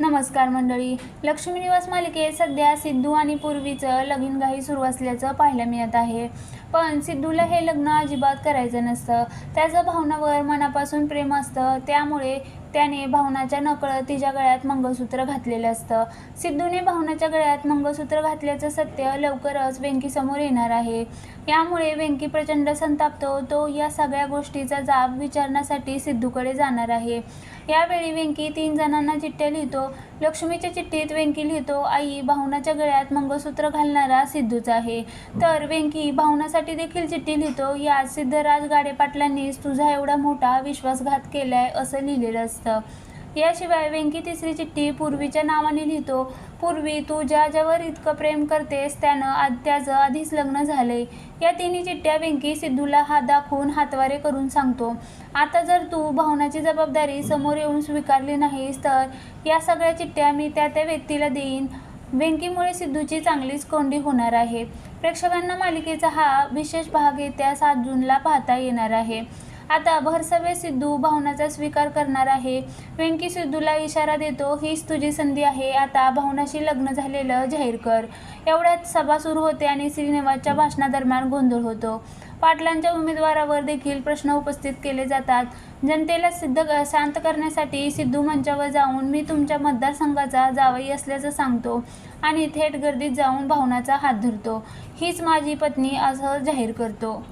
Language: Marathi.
नमस्कार मंडळी. लक्ष्मी निवास मालिकेत सध्या सिद्धू आणि पूर्वीचं लगीनघाई सुरू असल्याचं पाहायला मिळत आहे. पण सिद्धूला हे लग्न अजिबात करायचं नसतं. त्याचं भावनावर मनापासून प्रेम असतं. त्यामुळे त्याने भावनाच्या नकळत तिच्या गळ्यात मंगळसूत्र घातलेलं असतं. सिद्धूने भावनाच्या गळ्यात मंगळसूत्र घातल्याचं सत्य लवकरच वेंकीसमोर येणार आहे. यामुळे वेंकी प्रचंड संतापतो. तो या सगळ्या गोष्टीचा जाब विचारण्यासाठी सिद्धूकडे जाणार आहे. यावेळी वेंकी तीन जणांना चिठ्ठ्या लिहितो. लक्ष्मीच्या चिठ्ठीत वेंकी लिहितो आई भावनाच्या गळ्यात मंगळसूत्र घालणारा सिद्धूच आहे. तर वेंकी भावनासाठी देखील चिठ्ठी लिहितो. या सिद्धराज गाडे पाटलांनीच तुझा एवढा मोठा विश्वासघात केलाय असं लिहिलेलं असतं. याशिवाय व्यंकी तिसरी चिठ्ठी पूर्वीच्या नावाने लिहितो. पूर्वी तू ज्याच्यावर इतकं प्रेम करतेस त्यानं आज त्याचं आधीच लग्न झालंय. या तिन्ही चिठ्ठ्या व्यंकी सिद्धूला हात दाखवून हातवारे करून सांगतो. आता जर तू भावनाची जबाबदारी समोर येऊन स्वीकारली नाहीस तर या सगळ्या चिठ्ठ्या मी त्या त्या व्यक्तीला देईन. व्यंकीमुळे सिद्धूची चांगलीच कोंडी होणार आहे. प्रेक्षकांना मालिकेचा हा विशेष भाग येत्या सात जूनला पाहता येणार आहे. आता भरसवे सिद्धू भावनाचा स्वीकार करणार आहे. वेंकी सिद्धूला इशारा देतो हीच तुझी संधी आहे. आता भावनाशी लग्न झालेलं जाहीर कर. एवढ्यात सभा सुरू होते आणि श्रीनिवासच्या भाषणादरम्यान गोंधळ होतो. पाटलांच्या उमेदवारावर देखील प्रश्न उपस्थित केले जातात. जनतेला सिद्ध शांत करण्यासाठी सिद्धू मंचावर जाऊन मी तुमच्या मतदारसंघाचा जावई असल्याचं सांगतो आणि थेट गर्दीत जाऊन भावनाचा हात धरतो. हीच माझी पत्नी असं जाहीर करतो.